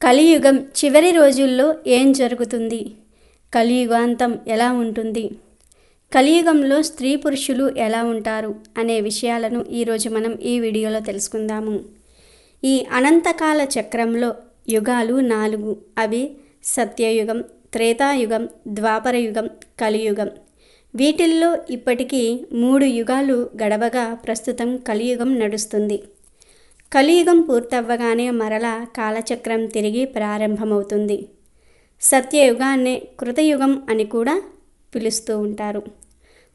కలియుగం చివరి రోజుల్లో ఏం జరుగుతుంది? కలియుగాంతం ఎలా ఉంటుంది? కలియుగంలో స్త్రీ పురుషులు ఎలా ఉంటారు? అనే విషయాలను ఈరోజు మనం ఈ వీడియోలో తెలుసుకుందాము. ఈ అనంతకాల చక్రంలో యుగాలు నాలుగు. అవి సత్యయుగం త్రేతాయుగం ద్వాపరయుగం కలియుగం. వీటిల్లో ఇప్పటికీ మూడు యుగాలు గడవగా ప్రస్తుతం కలియుగం నడుస్తుంది. కలియుగం పూర్తవ్వగానే మరలా కాలచక్రం తిరిగి ప్రారంభమవుతుంది. సత్యయుగాన్నే కృతయుగం అని కూడా పిలుస్తూ ఉంటారు.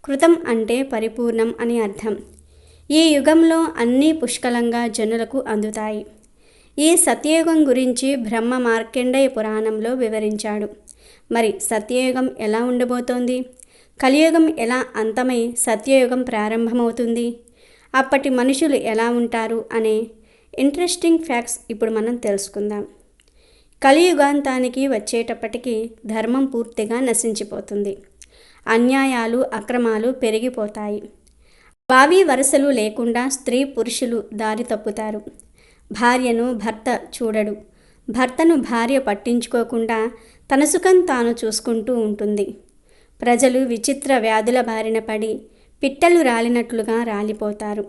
కృతం అంటే పరిపూర్ణం అని అర్థం. ఈ యుగంలో అన్నీ పుష్కలంగా జనులకు అందుతాయి. ఈ సత్యయుగం గురించి బ్రహ్మ మార్కండేయ పురాణంలో వివరించాడు. మరి సత్యయుగం ఎలా ఉండబోతోంది? కలియుగం ఎలా అంతమై సత్యయుగం ప్రారంభమవుతుంది? అప్పటి మనుషులు ఎలా ఉంటారు? అనే ఇంట్రెస్టింగ్ ఫ్యాక్ట్స్ ఇప్పుడు మనం తెలుసుకుందాం. కలియుగాంతానికి వచ్చేటప్పటికి ధర్మం పూర్తిగా నశించిపోతుంది. అన్యాయాలు అక్రమాలు పెరిగిపోతాయి. భావి వరుసలు లేకుండా స్త్రీ పురుషులు దారి తప్పుతారు. భార్యను భర్త చూడడు. భర్తను భార్య పట్టించుకోకుండా తన సుఖం తాను చూసుకుంటూ ఉంటుంది. ప్రజలు విచిత్ర వ్యాధుల బారిన పడి పిట్టలు రాలినట్లుగా రాలిపోతారు.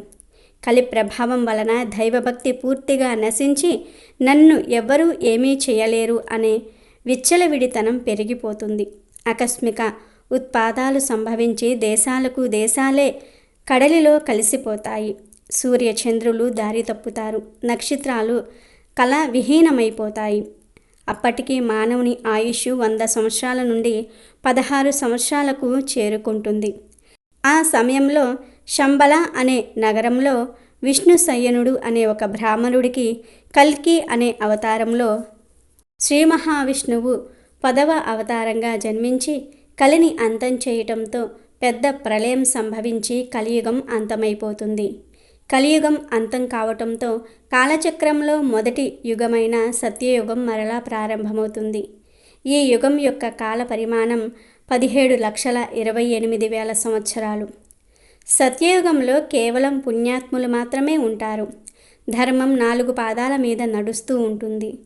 కలి ప్రభావం వలన దైవభక్తి పూర్తిగా నశించి నన్ను ఎవ్వరూ ఏమీ చేయలేరు అనే విచ్చలవిడితనం పెరిగిపోతుంది. ఆకస్మిక ఉత్పాదాలు సంభవించి దేశాలకు దేశాలే కడలిలో కలిసిపోతాయి. సూర్యచంద్రులు దారి తప్పుతారు. నక్షత్రాలు కళ విహీనమైపోతాయి అప్పటికి మానవుని ఆయుష్ వంద సంవత్సరాల నుండి పదహారు సంవత్సరాలకు చేరుకుంటుంది. ఆ సమయంలో శంబల అనే నగరంలో విష్ణు సయ్యనుడు అనే ఒక బ్రాహ్మణుడికి కల్కి అనే అవతారంలో శ్రీ మహావిష్ణువు పదవ అవతారంగా జన్మించి కలిని అంతం చేయటంతో పెద్ద ప్రళయం సంభవించి కలియుగం అంతమైపోతుంది. కలియుగం అంతం కావటంతో కాలచక్రంలో మొదటి యుగమైన సత్యయుగం మరలా ప్రారంభమవుతుంది. ఈ యుగం యొక్క కాల పరిమాణం పదిహేడు లక్షల ఇరవై ఎనిమిది వేల సంవత్సరాలు. సత్యయుగంలో కేవలం పుణ్యాత్ములు మాత్రమే ఉంటారు. ధర్మం నాలుగు పాదాల మీద నడుస్తూ ఉంటుంది.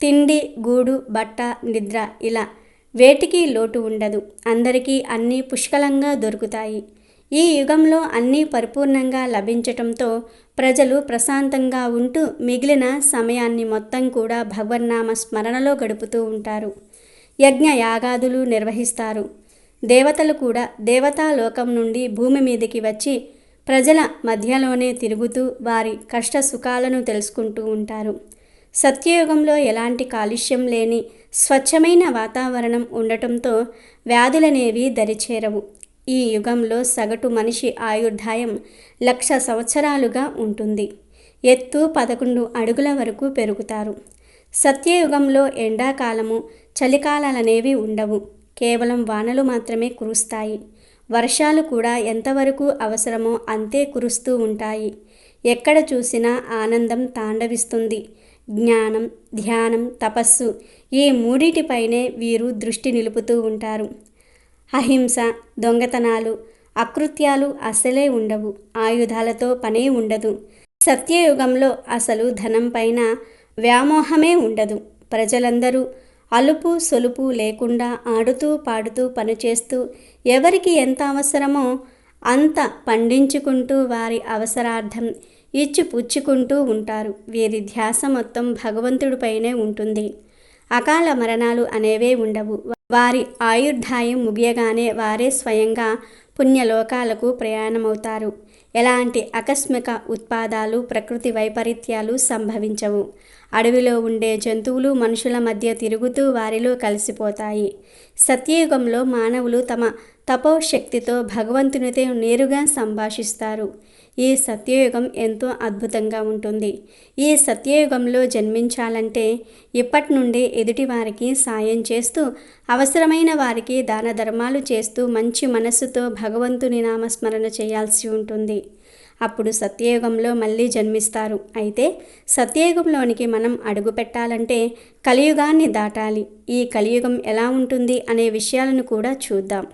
తిండి గూడు బట్ట నిద్ర ఇలా వేటికి లోటు ఉండదు. అందరికీ అన్నీ పుష్కలంగా దొరుకుతాయి. ఈ యుగంలో అన్నీ పరిపూర్ణంగా లభించటంతో ప్రజలు ప్రశాంతంగా ఉంటూ మిగిలిన సమయాన్ని మొత్తం కూడా భగవన్నామ స్మరణలో గడుపుతూ ఉంటారు. యజ్ఞ యాగాదులు నిర్వహిస్తారు. దేవతలు కూడా దేవతాలోకం నుండి భూమి మీదకి వచ్చి ప్రజల మధ్యలోనే తిరుగుతూ వారి కష్ట సుఖాలను తెలుసుకుంటూ ఉంటారు. సత్యయుగంలో ఎలాంటి కాలుష్యం లేని స్వచ్ఛమైన వాతావరణం ఉండటంతో వ్యాధులనేవి దరిచేరవు. ఈ యుగంలో సగటు మనిషి ఆయుర్దాయం లక్ష సంవత్సరాలుగా ఉంటుంది. ఎత్తు పదకొండు అడుగుల వరకు పెరుగుతారు. సత్యయుగంలో ఎండాకాలము చలికాలాలనేవి ఉండవు. కేవలం వానలు మాత్రమే కురుస్తాయి. వర్షాలు కూడా ఎంతవరకు అవసరమో అంతే కురుస్తూ ఉంటాయి. ఎక్కడ చూసినా ఆనందం తాండవిస్తుంది. జ్ఞానం ధ్యానం తపస్సు ఈ మూడిటిపైనే వీరు దృష్టి నిలుపుతూ ఉంటారు. అహింస దొంగతనాలు అకృత్యాలు అసలే ఉండవు ఆయుధాలతో పనే ఉండదు. సత్యయుగంలో అసలు ధనం పైన వ్యామోహమే ఉండదు. ప్రజలందరూ అలుపు సొలుపు లేకుండా ఆడుతూ పాడుతూ పనిచేస్తూ ఎవరికి ఎంత అవసరమో అంత పండించుకుంటూ వారి అవసరార్థం ఇచ్చి పుచ్చుకుంటూ ఉంటారు. వీరి ధ్యాస మొత్తం భగవంతుడిపైనే ఉంటుంది. అకాల మరణాలు అనేవే ఉండవు. వారి ఆయుర్ధాయం ముగియగానే వారే స్వయంగా పుణ్యలోకాలకు ప్రయాణమవుతారు. ఎలాంటి ఆకస్మిక ఉత్పాదాలు ప్రకృతి వైపరీత్యాలు సంభవించవు. అడవిలో ఉండే జంతువులు మనుషుల మధ్య తిరుగుతూ వారిలో కలిసిపోతాయి. సత్యయుగంలో మానవులు తమ తపోశక్తితో భగవంతునితో నేరుగా సంభాషిస్తారు. ఈ సత్యయుగం ఎంతో అద్భుతంగా ఉంటుంది. ఈ సత్యయుగంలో జన్మించాలంటే ఇప్పటి నుండే ఎదుటి వారికి సాయం చేస్తూ అవసరమైన వారికి దాన ధర్మాలు చేస్తూ మంచి మనస్సుతో భగవంతుని నామస్మరణ చేయాల్సి ఉంటుంది. అప్పుడు సత్యయుగంలో మళ్ళీ జన్మిస్తారు. అయితే సత్యయుగంలోనికి మనం అడుగు పెట్టాలంటే కలియుగాన్ని దాటాలి. ఈ కలియుగం ఎలా ఉంటుంది అనే విషయాలను కూడా చూద్దాం.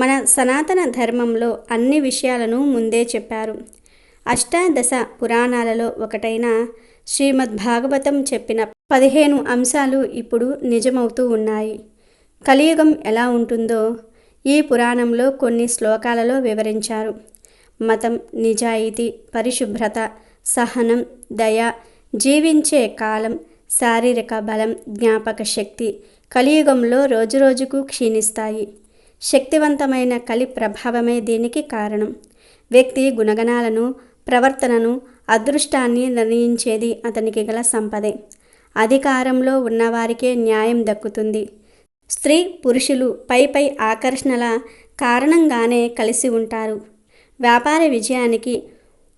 మన సనాతన ధర్మంలో అన్ని విషయాలను ముందే చెప్పారు. అష్టాదశ పురాణాలలో ఒకటైన శ్రీమద్ భాగవతం చెప్పిన పదిహేను అంశాలు ఇప్పుడు నిజమవుతూ ఉన్నాయి. కలియుగం ఎలా ఉంటుందో ఈ పురాణంలో కొన్ని శ్లోకాలలో వివరించారు. మతం నిజాయితీ పరిశుభ్రత సహనం దయ జీవించే కాలం శారీరక బలం జ్ఞాపక శక్తి కలియుగంలో రోజురోజుకు క్షీణిస్తాయి. శక్తివంతమైన కలి ప్రభావమే దీనికి కారణం. వ్యక్తి గుణగణాలను ప్రవర్తనను అదృష్టాన్ని నిర్ణయించేది అతనికి గల సంపదే. అధికారంలో ఉన్నవారికే న్యాయం దక్కుతుంది. స్త్రీ పురుషులు పై పై ఆకర్షణల కారణంగానే కలిసి ఉంటారు. వ్యాపార విజయానికి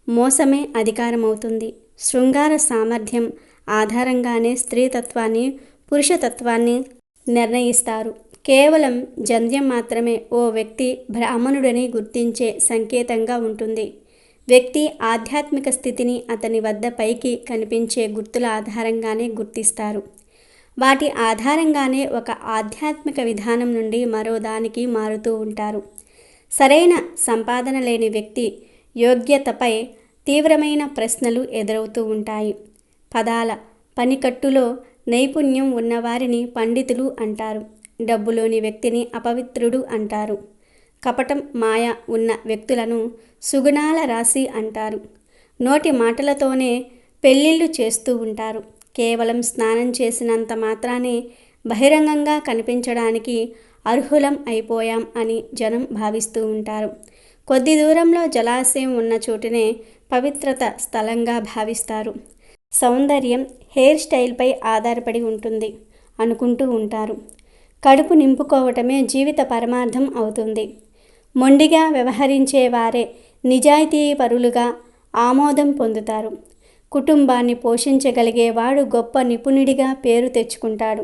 మోసమే అధికారమవుతుంది. శృంగార సామర్థ్యం ఆధారంగానే స్త్రీతత్వాన్ని పురుషతత్వాన్ని నిర్ణయిస్తారు. కేవలం జంధ్యం మాత్రమే ఓ వ్యక్తి బ్రాహ్మణుడని గుర్తించే సంకేతంగా ఉంటుంది. వ్యక్తి ఆధ్యాత్మిక స్థితిని అతని వద్ద పైకి కనిపించే గుర్తుల ఆధారంగానే గుర్తిస్తారు. వాటి ఆధారంగానే ఒక ఆధ్యాత్మిక విధానం నుండి మరో దానికి మారుతూ ఉంటారు. సరైన సంపాదన లేని వ్యక్తి యోగ్యతపై తీవ్రమైన ప్రశ్నలు ఎదురవుతూ ఉంటాయి. పదాల పనికట్టులో నైపుణ్యం ఉన్నవారిని పండితులు అంటారు. డబ్బులోని వ్యక్తిని అపవిత్రుడు అంటారు. కపటం మాయ ఉన్న వ్యక్తులను సుగుణాల రాశి అంటారు. నోటి మాటలతోనే పెళ్ళిళ్ళు చేస్తూ ఉంటారు. కేవలం స్నానం చేసినంత మాత్రానే బహిరంగంగా కనిపించడానికి అర్హులం అయిపోయాం అని జనం భావిస్తూ ఉంటారు. కొద్ది దూరంలో జలాశయం ఉన్న చోటునే పవిత్రత స్థలంగా భావిస్తారు. సౌందర్యం హెయిర్ స్టైల్పై ఆధారపడి ఉంటుంది అనుకుంటూ ఉంటారు. కడుపు నింపుకోవటమే జీవిత పరమార్థం అవుతుంది. మొండిగా వ్యవహరించేవారే నిజాయితీ పరులుగా ఆమోదం పొందుతారు. కుటుంబాన్ని పోషించగలిగేవాడు గొప్ప నిపుణుడిగా పేరు తెచ్చుకుంటాడు.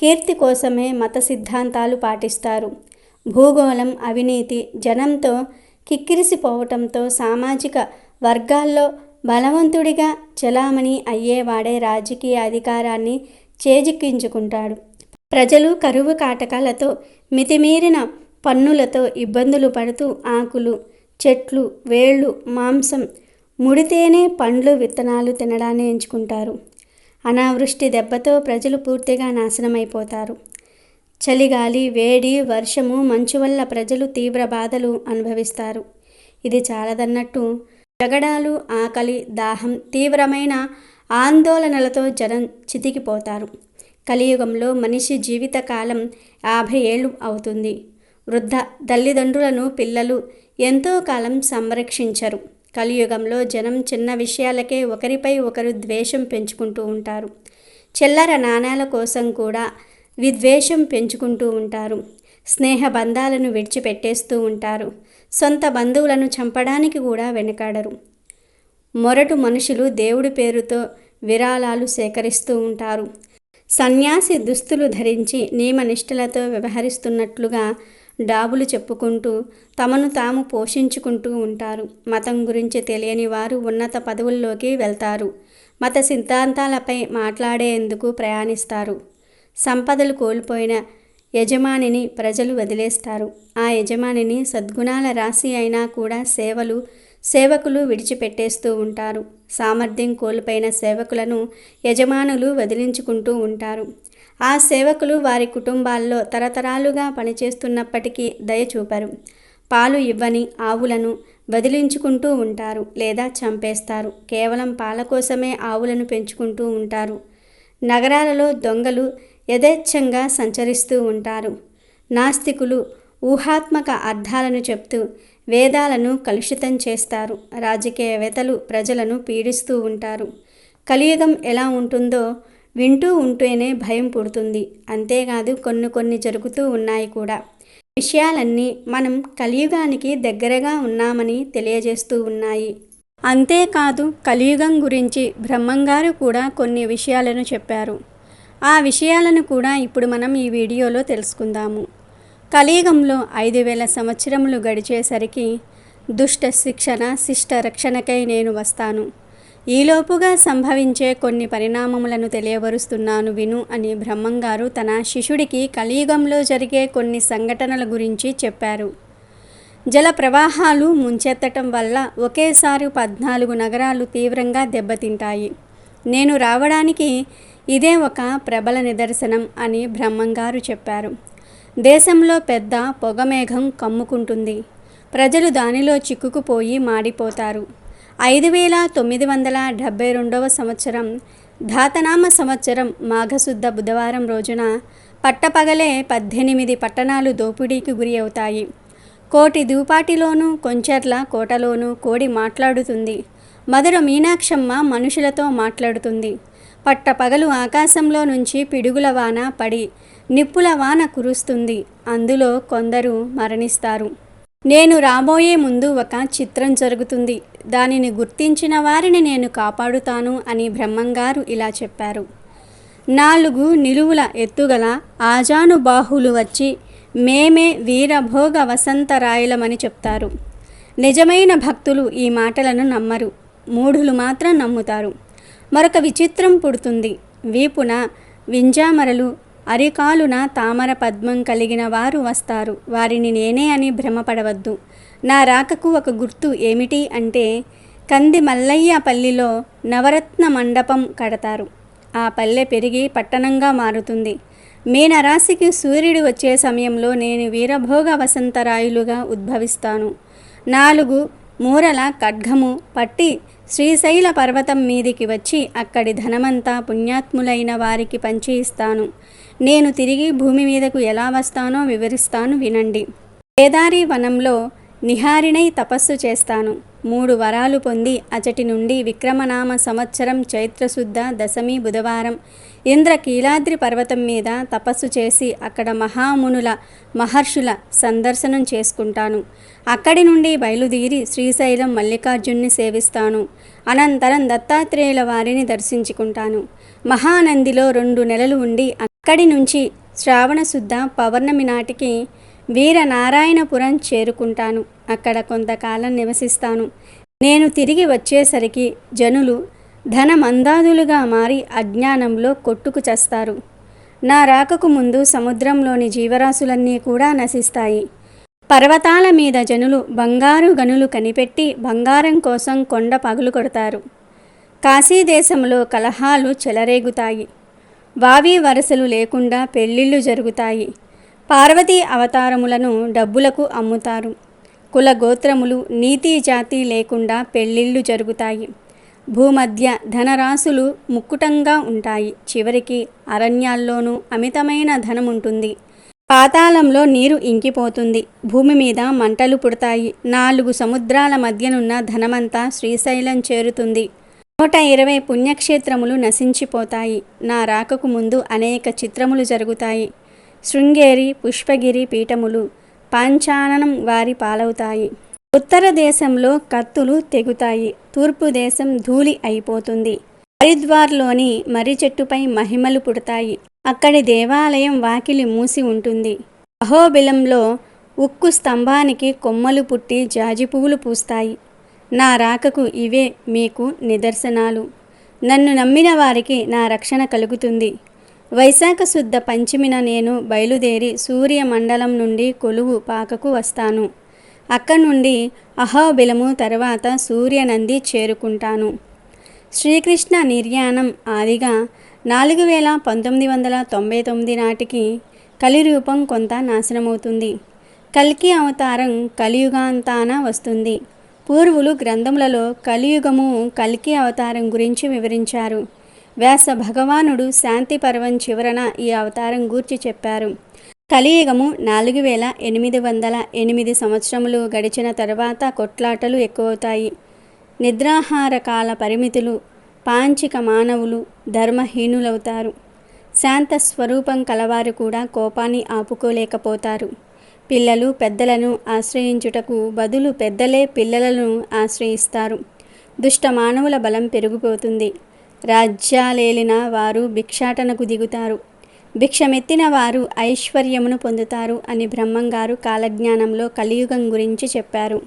కీర్తి కోసమే మత సిద్ధాంతాలు పాటిస్తారు. భూగోళం అవినీతి జనంతో కిక్కిరిసిపోవటంతో సామాజిక వర్గాల్లో బలవంతుడిగా చలామణి అయ్యేవాడే రాజకీయ అధికారాన్ని చేజిక్కించుకుంటాడు. ప్రజలు కరువు కాటకాలతో మితిమీరిన పన్నులతో ఇబ్బందులు పడుతూ ఆకులు చెట్లు వేళ్ళు మాంసం ముడితేనే పండ్లు విత్తనాలు తినడాన్ని ఎంచుకుంటారు. అనావృష్టి దెబ్బతో ప్రజలు పూర్తిగా నాశనమైపోతారు. చలిగాలి వేడి వర్షము మంచు వల్ల ప్రజలు తీవ్ర బాధలు అనుభవిస్తారు. ఇది చాలదన్నట్టు జగడాలు ఆకలి దాహం తీవ్రమైన ఆందోళనలతో జనం చితికిపోతారు. కలియుగంలో మనిషి జీవితకాలం యాభై ఏళ్ళు అవుతుంది. వృద్ధ తల్లిదండ్రులను పిల్లలు ఎంతో కాలం సంరక్షించరు. కలియుగంలో జనం చిన్న విషయాలకే ఒకరిపై ఒకరు ద్వేషం పెంచుకుంటూ ఉంటారు. చిల్లర నాణాల కోసం కూడా విద్వేషం పెంచుకుంటూ ఉంటారు. స్నేహ బంధాలను విడిచిపెట్టేస్తూ ఉంటారు. సొంత బంధువులను చంపడానికి కూడా వెనకాడరు. మొరటు మనుషులు దేవుడి పేరుతో విరాళాలు సేకరిస్తూ ఉంటారు. సన్యాసి దుస్తులు ధరించి నియమనిష్టలతో వ్యవహరిస్తున్నట్లుగా డాబులు చెప్పుకుంటూ తమను తాము పోషించుకుంటూ ఉంటారు. మతం గురించి తెలియని వారు ఉన్నత పదవుల్లోకి వెళ్తారు. మత సిద్ధాంతాలపై మాట్లాడేందుకు ప్రయాణిస్తారు. సంపదలు కోల్పోయిన యజమానిని ప్రజలు వదిలేస్తారు. ఆ యజమానిని సద్గుణాల రాశి అయినా కూడా సేవలు సేవకులు విడిచిపెట్టేస్తూ ఉంటారు. సామర్థ్యం కోల్పోయిన సేవకులను యజమానులు వదిలించుకుంటూ ఉంటారు. ఆ సేవకులు వారి కుటుంబాల్లో తరతరాలుగా పనిచేస్తున్నప్పటికీ దయ చూపరు. పాలు ఇవ్వని ఆవులను వదిలించుకుంటూ ఉంటారు లేదా చంపేస్తారు. కేవలం పాల కోసమే ఆవులను పెంచుకుంటూ ఉంటారు. నగరాలలో దొంగలు యథేచ్ఛంగా సంచరిస్తూ ఉంటారు. నాస్తికులు ఊహాత్మక అర్థాలను చెప్తూ వేదాలను కలుషితం చేస్తారు. రాజకీయవేత్తలు ప్రజలను పీడిస్తూ ఉంటారు. కలియుగం ఎలా ఉంటుందో వింటూ ఉంటేనే భయం పుడుతుంది. అంతేకాదు కొన్ని కొన్ని జరుగుతూ ఉన్నాయి కూడా. విషయాలన్నీ మనం కలియుగానికి దగ్గరగా ఉన్నామని తెలియజేస్తూ ఉన్నాయి. అంతేకాదు కలియుగం గురించి బ్రహ్మంగారు కూడా కొన్ని విషయాలను చెప్పారు. ఆ విషయాలను కూడా ఇప్పుడు మనం ఈ వీడియోలో తెలుసుకుందాము. కలియుగంలో ఐదు వేల సంవత్సరములు గడిచేసరికి దుష్ట శిక్షణ శిష్ట రక్షణకై నేను వస్తాను. ఈలోపుగా సంభవించే కొన్ని పరిణామములను తెలియవరుస్తున్నాను విను అని బ్రహ్మంగారు తన శిష్యుడికి కలియుగంలో జరిగే కొన్ని సంఘటనల గురించి చెప్పారు. జల ప్రవాహాలు ముంచెత్తటం వల్ల ఒకేసారి పద్నాలుగు నగరాలు తీవ్రంగా దెబ్బతింటాయి. నేను రావడానికి ఇదే ఒక ప్రబల నిదర్శనం అని బ్రహ్మంగారు చెప్పారు. దేశంలో పెద్ద పొగమేఘం కమ్ముకుంటుంది. ప్రజలు దానిలో చిక్కుకుపోయి మాడిపోతారు. ఐదు వేల తొమ్మిది వందల డెబ్భై రెండవ సంవత్సరం ధాతనామ సంవత్సరం మాఘశుద్ధ బుధవారం రోజున పట్టపగలే పద్దెనిమిది పట్టణాలు దోపిడీకి గురి అవుతాయి కోటి దూపాటిలోనూ కొంచెర్ల కోటలోనూ కోడి మాట్లాడుతుంది. మధుర మీనాక్షమ్మ మనుషులతో మాట్లాడుతుంది. పట్టపగలు ఆకాశంలో నుంచి పిడుగుల వాన పడి నిప్పుల వాన కురుస్తుంది. అందులో కొందరు మరణిస్తారు. నేను రాబోయే ముందు ఒక చిత్రం జరుగుతుంది. దానిని గుర్తించిన వారిని నేను కాపాడుతాను అని బ్రహ్మంగారు ఇలా చెప్పారు. నాలుగు నిలువుల ఎత్తుగల ఆజానుబాహులు వచ్చి మేమే వీరభోగ వసంతరాయలమని చెప్తారు. నిజమైన భక్తులు ఈ మాటలను నమ్మరు. మూఢులు మాత్రం నమ్ముతారు. మరొక విచిత్రం పుడుతుంది. వీపున వింజామరలు అరికాలున తామర పద్మం కలిగిన వారు వస్తారు. వారిని నేనే అని భ్రమపడవద్దు. నా రాకకు ఒక గుర్తు ఏమిటి అంటే కంది మల్లయ్య పల్లిలో నవరత్న మండపం కడతారు. ఆ పల్లె పెరిగి పట్టణంగా మారుతుంది. మీనరాశికి సూర్యుడు వచ్చే సమయంలో నేను వీరభోగ వసంతరాయులుగా ఉద్భవిస్తాను. నాలుగు మూరల ఖడ్గము పట్టి శ్రీశైల పర్వతం మీదికి వచ్చి అక్కడి ధనమంతా పుణ్యాత్ములైన వారికి పంచి ఇస్తాను నేను తిరిగి భూమి మీదకు ఎలా వస్తానో వివరిస్తాను వినండి. కేదారి వనంలో నిహారినై తపస్సు చేస్తాను. మూడు వరాలు పొంది అచటి నుండి విక్రమనామ సంవత్సరం చైత్రశుద్ధ దశమి బుధవారం ఇంద్రకీలాద్రి పర్వతం మీద తపస్సు చేసి అక్కడ మహామునుల మహర్షుల సందర్శనం చేసుకుంటాను. అక్కడి నుండి బయలుదేరి శ్రీశైలం మల్లికార్జున్ని సేవిస్తాను. అనంతరం దత్తాత్రేయుల వారిని దర్శించుకుంటాను. మహానందిలో రెండు నెలలు ఉండి అక్కడి నుంచి శ్రావణశుద్ధ పౌర్ణమి నాటికి వీరనారాయణపురం చేరుకుంటాను. అక్కడ కొంతకాలం నివసిస్తాను. నేను తిరిగి వచ్చేసరికి జనులు ధనమందాదులుగా మారి అజ్ఞానంలో కొట్టుకు చస్తారు. నా రాకకు ముందు సముద్రంలోని జీవరాశులన్నీ కూడా నశిస్తాయి. పర్వతాల మీద జనులు బంగారు గనులు కనిపెట్టి బంగారం కోసం కొండ పగులు కొడతారు. కాశీదేశంలో కలహాలు చెలరేగుతాయి. వావి వరసలు లేకుండా పెళ్ళిళ్ళు జరుగుతాయి. పార్వతీ అవతారములను డబ్బులకు అమ్ముతారు. కుల గోత్రములు నీతి జాతి లేకుండా పెళ్ళిళ్ళు జరుగుతాయి. భూమధ్య ధనరాశులు ముక్కుటంగా ఉంటాయి. చివరికి అరణ్యాల్లోనూ అమితమైన ధనం ఉంటుంది పాతాళంలో నీరు ఇంకిపోతుంది. భూమి మీద మంటలు పుడతాయి. నాలుగు సముద్రాల మధ్యనున్న ధనమంతా శ్రీశైలం చేరుతుంది. నూట ఇరవై పుణ్యక్షేత్రములు నశించిపోతాయి. నా రాకకు ముందు అనేక చిత్రములు జరుగుతాయి. శృంగేరి పుష్పగిరి పీఠములు పాంచాననం వారి పాలవుతాయి. ఉత్తర దేశంలో కత్తులు తెగుతాయి. తూర్పు దేశం ధూళి అయిపోతుంది. హరిద్వార్లోని మర్రి చెట్టుపై మహిమలు పుడతాయి. అక్కడి దేవాలయం వాకిలి మూసి ఉంటుంది. అహోబిలంలో ఉక్కు స్తంభానికి కొమ్మలు పుట్టి జాజి పువ్వులు పూస్తాయి. నా రాకకు ఇవే మీకు నిదర్శనాలు. నన్ను నమ్మిన వారికి నా రక్షణ కలుగుతుంది. వైశాఖ శుద్ధ పంచమిన నేను బయలుదేరి సూర్యమండలం నుండి కొలువు పాకకు వస్తాను. అక్కడి నుండి అహోబిలము తర్వాత సూర్యనంది చేరుకుంటాను. శ్రీకృష్ణ నిర్యాణం ఆదిగా నాలుగు వేల పంతొమ్మిది వందల తొంభై తొమ్మిది నాటికి కలిరూపం కొంత నాశనమవుతుంది. కల్కి అవతారం కలియుగాంతాన వస్తుంది. పూర్వులు గ్రంథములలో కలియుగము కల్కి అవతారం గురించి వివరించారు. వ్యాస భగవానుడు శాంతి పర్వం చివరన ఈ అవతారం గూర్చి చెప్పారు. కలియుగము నాలుగు వేల ఎనిమిది వందల ఎనిమిది సంవత్సరములు గడిచిన తర్వాత కొట్లాటలు ఎక్కువవుతాయి. నిద్రాహార కాల పరిమితులు పాంచిక మానవులు ధర్మహీనులవుతారు. శాంత స్వరూపం కలవారు కూడా కోపాన్ని ఆపుకోలేకపోతారు. పిల్లలు పెద్దలను ఆశ్రయించుటకు బదులు పెద్దలే పిల్లలను ఆశ్రయిస్తారు. దుష్ట మానవుల బలం పెరిగిపోతుంది. రాజ్యాలేలిన వారు భిక్షాటనకు దిగుతారు. భిక్షమెత్తిన వారు ఐశ్వర్యమును పొందుతారు అని బ్రహ్మంగారు కాలజ్ఞానంలో కలియుగం గురించి చెప్పారు.